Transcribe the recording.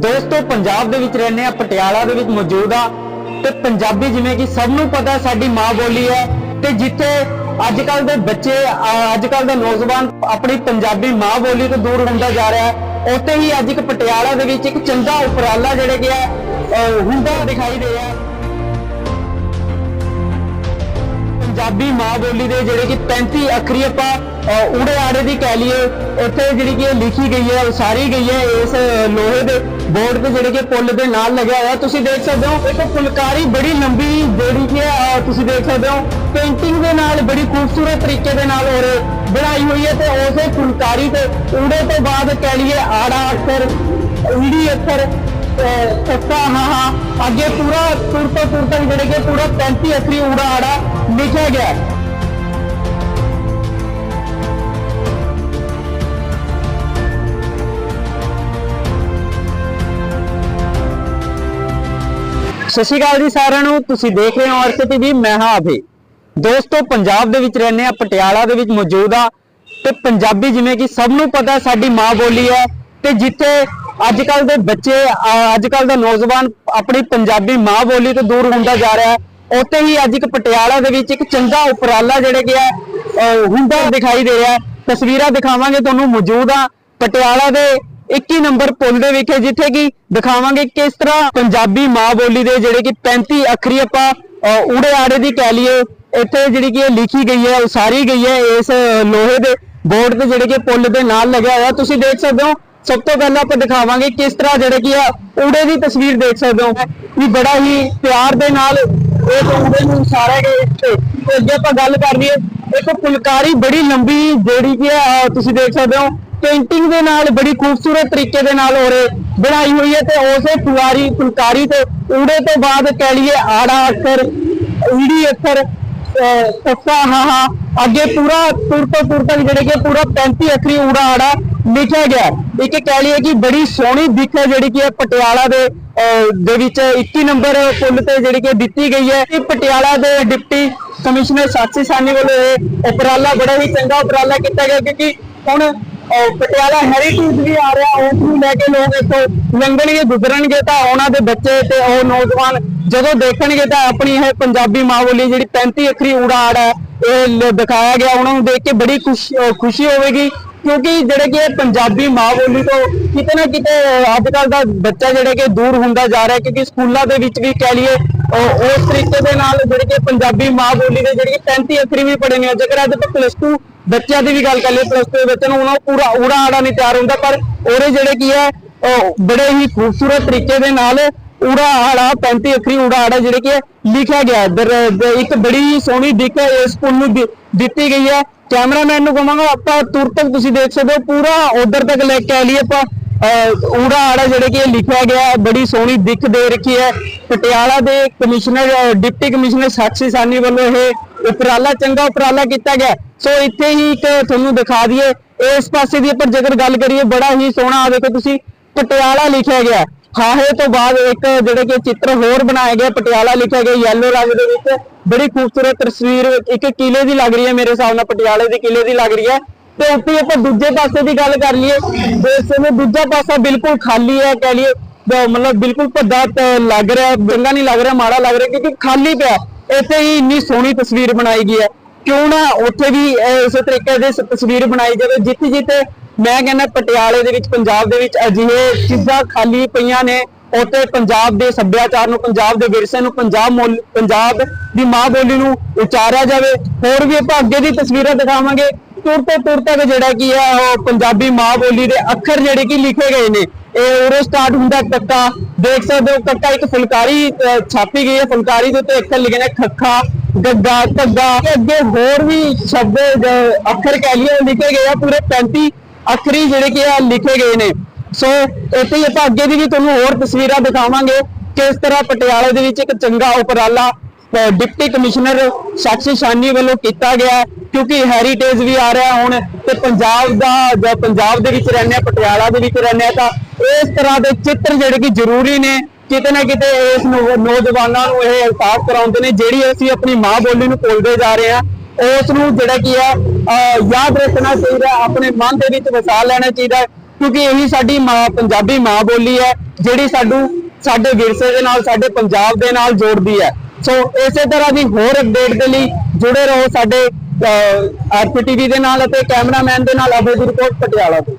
ਦੋਸਤੋ, ਪੰਜਾਬ ਦੇ ਵਿੱਚ ਰਹਿੰਦੇ ਆ ਪਟਿਆਲਾ ਦੇ ਵਿੱਚ ਮੌਜੂਦ ਆ ਤੇ ਪੰਜਾਬੀ ਜਿਵੇਂ ਕਿ ਸਭ ਨੂੰ ਪਤਾ ਸਾਡੀ ਮਾਂ ਬੋਲੀ ਹੈ ਤੇ ਜਿੱਥੇ ਅੱਜ ਕੱਲ ਦੇ ਬੱਚੇ ਅੱਜ ਕੱਲ ਦਾ ਨੌਜਵਾਨ ਆਪਣੀ ਪੰਜਾਬੀ ਮਾਂ ਬੋਲੀ ਤੋਂ ਦੂਰ ਹੁੰਦਾ ਜਾ ਰਿਹਾ ਹੈ, ਉੱਥੇ ਹੀ ਅੱਜ ਇੱਕ ਪਟਿਆਲਾ ਦੇ ਵਿੱਚ ਇੱਕ ਚੰਗਾ ਉਪਰਾਲਾ ਜਿਹੜੇ ਕਿ ਹੁੰਦਾ ਦਿਖਾਈ ਦੇ ਰਿਹਾ ਪੰਜਾਬੀ ਮਾਂ ਬੋਲੀ ਦੇ ਜਿਹੜੇ ਕਿ 35 ਅੱਖਰੀ ਆਪਾਂ ਅਹ, ਆੜੇ ਦੀ ਕਹਿ ਲਈਏ ਇੱਥੇ ਜਿਹੜੀ ਕਿ ਲਿਖੀ ਗਈ ਹੈ ਉਸਾਰੀ ਗਈ ਹੈ ਇਸ ਲੋਹੇ ਦੇ ਬੋਰਡ ਤੇ ਜਿਹੜੇ ਕਿ ਪੁੱਲ ਦੇ ਨਾਲ ਲੱਗਿਆ ਹੋਇਆ। ਤੁਸੀਂ ਦੇਖ ਸਕਦੇ ਹੋ ਇੱਕ ਫੁਲਕਾਰੀ ਬੜੀ ਲੰਬੀ ਜਿਹੜੀ ਕਿ ਤੁਸੀਂ ਦੇਖ ਸਕਦੇ ਹੋ ਪੇਂਟਿੰਗ ਦੇ ਨਾਲ ਬੜੀ ਖੂਬਸੂਰਤ ਤਰੀਕੇ ਦੇ ਨਾਲ ਹੋਰ ਬਣਾਈ ਹੋਈ ਹੈ ਤੇ ਉਸੇ ਫੁਲਕਾਰੀ ਤੇ ਉੜੇ ਤੋਂ ਬਾਅਦ ਕਹਿ ਲਈਏ ਆੜਾ ਅੱਖਰ ਉੜੀ ਅੱਖਰ ਸੱਤਾ ਅੱਗੇ ਪੂਰਾ ਤੁਰ ਤੋਂ ਤੁਰ ਤੱਕ ਜਿਹੜੇ ਕਿ ਪੂਰਾ 35 ਅੱਖਰੀ ਊੜਾ ਆੜਾ ਲਿਖਿਆ ਗਿਆ ਸਤਿ ਸ਼੍ਰੀ ਅਕਾਲ ਜੀ ਸਾਰਿਆਂ ਨੂੰ। ਤੁਸੀਂ ਦੇਖ ਰਹੇ ਹੋ ਅਰਥ ਟੀਵੀ, ਮੈਂ ਹਾਂ ਅਭੀ। ਦੋਸਤੋ, ਪੰਜਾਬ ਦੇ ਵਿੱਚ ਰਹਿੰਦੇ ਆ ਪਟਿਆਲਾ ਦੇ ਵਿੱਚ ਮੌਜੂਦ ਆ ਤੇ ਪੰਜਾਬੀ ਜਿਵੇਂ ਕਿ ਸਭ ਨੂੰ ਪਤਾ ਸਾਡੀ ਮਾਂ ਬੋਲੀ ਹੈ। ਤੇ ਜਿੱਥੇ ਅੱਜ ਕੱਲ ਦੇ ਬੱਚੇ ਅੱਜ ਕੱਲ ਦਾ ਨੌਜਵਾਨ ਆਪਣੀ ਪੰਜਾਬੀ ਮਾਂ ਬੋਲੀ ਤੋਂ ਦੂਰ ਹੁੰਦਾ ਜਾ ਰਿਹਾ ਹੈ। ਉੱਥੇ ਹੀ ਅੱਜ ਇੱਕ ਪਟਿਆਲਾ ਦੇ ਵਿੱਚ ਇੱਕ ਚੰਗਾ ਉਪਰਾਲਾ ਜਿਹੜਾ ਕਿ ਹੁੰਦਾ ਦਿਖਾਈ ਦੇ ਰਿਹਾ ਤਸਵੀਰਾਂ ਦਿਖਾਵਾਂਗੇ ਤੁਹਾਨੂੰ ਮੌਜੂਦ ਆ ਪਟਿਆਲਾ ਦੇ 21 ਨੰਬਰ ਪੁਲ ਦੇ ਵਿਖੇ ਜਿੱਥੇ ਕਿ ਦਿਖਾਵਾਂਗੇ ਕਿਸ ਤਰ੍ਹਾਂ ਪੰਜਾਬੀ ਮਾਂ ਬੋਲੀ ਦੇ ਜਿਹੜੇ ਕਿ 35 ਅੱਖਰੀ ਆਪਾਂ ਅਹ, ਊੜੇ ਆੜੇ ਦੀ ਕਹਿ ਲਈਏ ਇੱਥੇ ਜਿਹੜੀ ਕਿ ਇਹ ਲਿਖੀ ਗਈ ਹੈ ਉਸਾਰੀ ਗਈ ਹੈ ਇਸ ਲੋਹੇ ਦੇ ਬੋਰਡ ਤੇ ਜਿਹੜੇ ਕਿ ਪੁਲ ਦੇ ਨਾਲ ਲੱਗਿਆ ਹੋਇਆ। ਤੁਸੀਂ ਦੇਖ ਸਕਦੇ ਹੋ ਸਭ ਤੋਂ ਪਹਿਲਾਂ ਆਪਾਂ ਦਿਖਾਵਾਂਗੇ ਕਿਸ ਤਰ੍ਹਾਂ ਜਿਹੜੇ ਕਿ ਆ, ਊੜੇ ਦੀ ਤਸਵੀਰ ਦੇਖ ਸਕਦੇ ਹੋ। ਵੀ ਬੜਾ ਹੀ ਪਿਆਰ ਦੇ ਨਾਲ ਇਹ ਊੜੇ ਨੂੰ ਉਸਾਰਿਆ ਗਿਆ ਇਸ ਤੇ। ਅੱਗੇ ਆਪਾਂ ਗੱਲ ਕਰ ਲਈਏ ਦੇਖੋ ਫੁਲਕਾਰੀ ਬੜੀ ਲੰਬੀ ਜਿਹੜੀ ਕਿ ਆ ਤੁਸੀਂ ਦੇਖ ਸਕਦੇ ਹੋ, ਪੇਂਟਿੰਗ ਦੇ ਨਾਲ ਬੜੀ ਖੂਬਸੂਰਤ ਤਰੀਕੇ ਦੇ ਨਾਲ ਹੋਰ ਬਣਾਈ ਹੋਈ ਹੈ ਤੇ ਉਸੇ ਫੁਲਾਰੀ, ਫੁਲਕਾਰੀ ਤੇ ਊੜੇ ਤੋਂ ਬਾਅਦ ਕਹਿ ਲਈਏ ਆੜਾ ਅਕਸਰ ਈੜੀ ਅਕਸਰ ਅਹ ਸੱਸਾ ਹਾਂ ਹਾਂ, ਅੱਗੇ ਪੂਰਾ ਤੁਰ ਤੋਂ ਤੁਰ ਤੱਕ ਜਿਹੜੇ ਕਿ ਪੂਰਾ 35 ਅੱਖਰੀ ਊੜਾ ਆੜਾ ਲਿਖਿਆ ਗਿਆ। ਇੱਕ ਕਹਿ ਲਈਏ ਕਿ ਬੜੀ ਸੋਹਣੀ ਦਿੱਖ ਹੈ ਜਿਹੜੀ ਕਿ ਪਟਿਆਲਾ ਦੇ ਅਹ, ਦੇ ਵਿੱਚ 21 ਨੰਬਰ ਪੁੱਲ ਤੇ ਜਿਹੜੀ ਕਿ ਦਿੱਤੀ ਗਈ ਹੈ। ਇਹ ਪਟਿਆਲਾ ਦੇ ਡਿਪਟੀ ਕਮਿਸ਼ਨਰ ਸਾਕਸ਼ੀ ਸਾਨੀ ਵੱਲੋਂ ਇਹ ਉਪਰਾਲਾ ਬੜਾ ਹੀ ਚੰਗਾ ਉਪਰਾਲਾ ਕੀਤਾ ਗਿਆ ਕਿਉਂਕਿ ਹੁਣ ਪਟਿਆਲਾ ਹੈਰੀਟੇਜ ਵੀ ਆ ਰਿਹਾ ਉਸ ਨੂੰ ਲੈ ਕੇ ਲੋਕ ਇੱਥੋਂ ਲੰਘਣਗੇ ਗੁਜ਼ਰਨਗੇ ਤਾਂ ਉਹਨਾਂ ਦੇ ਬੱਚੇ ਤੇ ਉਹ ਨੌਜਵਾਨ ਜਦੋਂ ਦੇਖਣਗੇ ਤਾਂ ਆਪਣੀ ਇਹ ਪੰਜਾਬੀ ਮਾਂ ਬੋਲੀ ਜਿਹੜੀ 35 ਅੱਖਰੀ ਊੜਾ ਆੜਾ ਹੈ, ਇਹ ਦਿਖਾਇਆ ਗਿਆ। ਉਹਨਾਂ ਨੂੰ ਦੇਖ ਕੇ ਬੜੀ ਖੁਸ਼ੀ ਖੁਸ਼ੀ ਹੋਵੇਗੀ। ਕਿਉਂਕਿ ਜਿਹੜੇ ਕਿ ਪੰਜਾਬੀ ਮਾਂ ਬੋਲੀ ਤੋਂ ਕਿਤੇ ਨਾ ਕਿਤੇ ਅੱਜ ਕੱਲ ਦਾ ਬੱਚਾ ਜਿਹੜੇ ਕਿ ਦੂਰ ਹੁੰਦਾ ਜਾ ਰਿਹਾ, ਕਿਉਂਕਿ ਸਕੂਲਾਂ ਦੇ ਵਿੱਚ ਵੀ ਕਹਿ ਲਈਏ ਉਸ ਤਰੀਕੇ ਦੇ ਨਾਲ ਜਿਹੜੇ ਕਿ ਪੰਜਾਬੀ ਮਾਂ ਬੋਲੀ ਦੇ ਜਿਹੜੇ ਕਿ 35 ਅੱਖਰੀ ਵੀ ਪੜੇ ਨੇ ਜੇਕਰ ਅੱਜ ਆਪਾਂ ਪਲੱਸ 2 ਬੱਚਿਆਂ ਦੀ ਵੀ ਗੱਲ ਕਰ ਲਈਏ ਪਲੱਸ 2 ਦੇ ਬੱਚਿਆਂ ਨੂੰ ਉਹਨਾਂ ਨੂੰ ਪੂਰਾ ਊੜਾ ਆੜਾ ਨਹੀਂ ਤਿਆਰ ਹੁੰਦਾ, ਪਰ ਉਹਦੇ ਜਿਹੜੇ ਕੀ ਹੈ, ਉਹ ਬੜੇ ਹੀ ਖੂਬਸੂਰਤ ਤਰੀਕੇ ਦੇ ਨਾਲ ਊੜਾ ਆੜਾ 35 ਅੱਖਰੀ ਊੜਾ ਆੜਾ ਜਿਹੜੇ ਕਿ ਲਿਖਿਆ ਗਿਆ। ਇੱਕ ਬੜੀ ਸੋਹਣੀ ਦਿੱਖ ਇਸ ਪੁੱਲ ਨੂੰ ਦਿੱਤੀ ਗਈ ਹੈ। ਕੈਮਰਾਮੈਨ ਨੂੰ ਕਹਾਂਗਾ, ਆਪਾਂ ਤੁਰ ਤੱਕ ਤੁਸੀਂ ਦੇਖ ਸਕਦੇ ਹੋ, ਪੂਰਾ ਉਧਰ ਤੱਕ ਲੈ ਕੇ ਆ ਲਈਏ ਆਪਾਂ ਊੜਾ ਆੜਾ ਜਿਹੜੇ ਕਿ ਇਹ ਲਿਖਿਆ ਗਿਆ ਬੜੀ ਸੋਹਣੀ ਦਿੱਖ ਦੇ ਰੱਖੀ ਹੈ। ਪਟਿਆਲਾ ਦੇ commissioner, deputy commissioner Sakshi Sawhney ਵੱਲੋਂ ਇਹ ਉਪਰਾਲਾ, ਚੰਗਾ ਉਪਰਾਲਾ ਕੀਤਾ ਗਿਆ। ਸੋ ਇੱਥੇ ਹੀ ਇੱਕ ਤੁਹਾਨੂੰ ਦਿਖਾ ਦਈਏ, ਇਸ ਪਾਸੇ ਦੀ ਆਪਾਂ ਜੇਕਰ ਗੱਲ ਕਰੀਏ, ਬੜਾ ਹੀ ਸੋਹਣਾ ਆ ਦੇਖੋ ਤੁਸੀਂ, ਪਟਿਆਲਾ ਲਿਖਿਆ ਗਿਆ ਹਾਹੇ ਤੋਂ ਬਾਅਦ ਇੱਕ ਜਿਹੜੇ ਕਿ ਚਿੱਤਰ ਹੋਰ ਬਣਾਇਆ ਗਿਆ ਪਟਿਆਲਾ ਲਿਖਿਆ ਗਿਆ ਯੈਲੋ ਰੰਗ ਦੇ ਵਿੱਚ। ਬੜੀ ਖੂਬਸੂਰਤ ਤਸਵੀਰ, ਇੱਕ ਕਿਲੇ ਦੀ ਲੱਗ ਰਹੀ ਹੈ ਮੇਰੇ ਹਿਸਾਬ ਨਾਲ, ਪਟਿਆਲੇ ਦੇ ਕਿਲੇ ਦੀ ਲੱਗ ਰਹੀ ਹੈ। ਤੇ ਉੱਥੇ ਆਪਾਂ ਦੂਜੇ ਪਾਸੇ ਦੀ ਗੱਲ ਕਰ ਲਈਏ ਇਸ ਸਮੇਂ ਦੂਜਾ ਪਾਸਾ ਬਿਲਕੁਲ ਖਾਲੀ ਹੈ, ਕਹਿ ਲਈਏ ਮਤਲਬ ਬਿਲਕੁਲ ਭੱਦਾ ਲੱਗ ਰਿਹਾ, ਚੰਗਾ ਨਹੀਂ ਲੱਗ ਰਿਹਾ, ਮਾੜਾ ਲੱਗ ਰਿਹਾ, ਕਿਉਂਕਿ ਖਾਲੀ ਪਿਆ। ਇੱਥੇ ਹੀ ਇੰਨੀ ਸੋਹਣੀ ਤਸਵੀਰ ਬਣਾਈ ਗਈ ਹੈ। ਕਿਉਂ ਨਾ ਉੱਥੇ ਵੀ ਇਸੇ ਤਰੀਕੇ ਦੀ ਤਸਵੀਰ ਬਣਾਈ ਜਾਵੇ ਜਿੱਥੇ ਜਿੱਥੇ ਮੈਂ ਕਹਿੰਦਾ ਪਟਿਆਲੇ ਦੇ ਵਿੱਚ, ਪੰਜਾਬ ਦੇ ਵਿੱਚ ਅਜਿਹੇ ਚੀਜ਼ਾਂ ਖਾਲੀ ਪਈਆਂ ਨੇ। ਉੱਥੇ ਪੰਜਾਬ ਦੇ ਸੱਭਿਆਚਾਰ ਨੂੰ, ਪੰਜਾਬ ਦੇ ਵਿਰਸੇ ਨੂੰ, ਪੰਜਾਬ ਮੁੱਲ, ਪੰਜਾਬ ਦੀ ਮਾਂ ਬੋਲੀ ਨੂੰ ਉਚਾਰਿਆ ਜਾਵੇ। ਹੋਰ ਵੀ ਆਪਾਂ ਅੱਗੇ ਦੀ ਤਸਵੀਰਾਂ ਦਿਖਾਵਾਂਗੇ। ਤੁਰ ਤੋਂ ਤੁਰ ਤੱਕ ਜਿਹੜਾ ਕੀ ਹੈ ਉਹ ਪੰਜਾਬੀ ਮਾਂ ਬੋਲੀ ਦੇ ਅੱਖਰ ਜਿਹੜੇ ਕਿ ਲਿਖੇ ਗਏ ਨੇ। ਇਹ ਉਰੇ ਸਟਾਰਟ ਹੁੰਦਾ ਕੱਕਾ। ਦੇਖ ਸਕਦੇ ਹੋ, ਕੱਕਾ ਇੱਕ ਫੁਲਕਾਰੀ ਛਾਪੀ ਗਈ ਹੈ। ਫੁਲਕਾਰੀ ਦੇ ਉੱਤੇ ਅੱਖਰ ਲਿਖੇ ਨੇ ਖੱਖਾ, ਗੱਗਾ, ਧੱਗਾ। ਅੱਗੇ ਹੋਰ ਵੀ ਸ਼ਬਦ ਅੱਖਰ ਕਹਿ ਲਈਏ ਲਿਖੇ ਗਏ ਆ ਪੂਰੇ 35 ਅੱਖਰੀ ਜਿਹੜੇ ਕਿ ਆ ਲਿਖੇ ਗਏ ਨੇ। ਸੋ ਇੱਥੇ ਹੀ ਆਪਾਂ ਅੱਗੇ ਦੀ ਵੀ ਤੁਹਾਨੂੰ ਹੋਰ ਤਸਵੀਰਾਂ ਦਿਖਾਵਾਂਗੇ ਕਿਸ ਤਰ੍ਹਾਂ ਪਟਿਆਲੇ ਦੇ ਵਿੱਚ ਇੱਕ ਚੰਗਾ ਉਪਰਾਲਾ ਡਿਪਟੀ ਕਮਿਸ਼ਨਰ ਸਾਕਸ਼ੀ ਸ਼ਾਨੀ ਵੱਲੋਂ ਕੀਤਾ ਗਿਆ ਕਿਉਂਕਿ ਹੈਰੀਟੇਜ ਵੀ ਆ ਰਿਹਾ ਹੁਣ ਤੇ ਪੰਜਾਬ ਦਾ, ਜਾਂ ਪੰਜਾਬ ਦੇ ਵਿੱਚ ਰਹਿੰਦੇ ਆ, ਪਟਿਆਲਾ ਦੇ ਵਿੱਚ ਰਹਿੰਦੇ ਆ, ਤਾਂ ਇਸ ਤਰ੍ਹਾਂ ਦੇ ਚਿੱਤਰ ਜਿਹੜੇ ਕਿ ਜ਼ਰੂਰੀ ਨੇ, ਕਿਤੇ ਨਾ ਕਿਤੇ ਇਸ ਨੌਜਵਾਨਾਂ ਨੂੰ ਇਹ ਅਹਿਸਾਸ ਕਰਾਉਂਦੇ ਨੇ, ਜਿਹੜੀ ਅਸੀਂ ਆਪਣੀ ਮਾਂ ਬੋਲੀ ਨੂੰ ਭੁੱਲਦੇ ਜਾ ਰਹੇ ਹਾਂ। ਉਸ ਨੂੰ ਜਿਹੜਾ ਕੀ ਹੈ ਅਹ, ਯਾਦ ਰੱਖਣਾ ਚਾਹੀਦਾ ਆਪਣੇ ਮਨ ਦੇ ਵਿੱਚ ਵਸਾ ਲੈਣਾ ਚਾਹੀਦਾ ਕਿਉਂਕਿ ਇਹੀ ਸਾਡੀ ਮਾਂ ਪੰਜਾਬੀ ਮਾਂ ਬੋਲੀ ਹੈ ਜਿਹੜੀ ਸਾਨੂੰ ਸਾਡੇ ਵਿਰਸੇ ਦੇ ਨਾਲ ਸਾਡੇ ਪੰਜਾਬ ਦੇ ਨਾਲ ਜੋੜਦੀ ਹੈ। ਸੋ ਇਸੇ ਤਰ੍ਹਾਂ ਦੀ ਹੋਰ ਅਪਡੇਟ ਦੇ ਲਈ ਜੁੜੇ ਰਹੋ ਸਾਡੇ ਆਰਪੀ ਟੀਵੀ ਦੇ ਨਾਲ ਅਤੇ ਕੈਮਰਾਮੈਨ ਦੇ ਨਾਲ ਅਭੈ ਦੀ ਰਿਪੋਰਟ ਪਟਿਆਲਾ ਤੋਂ।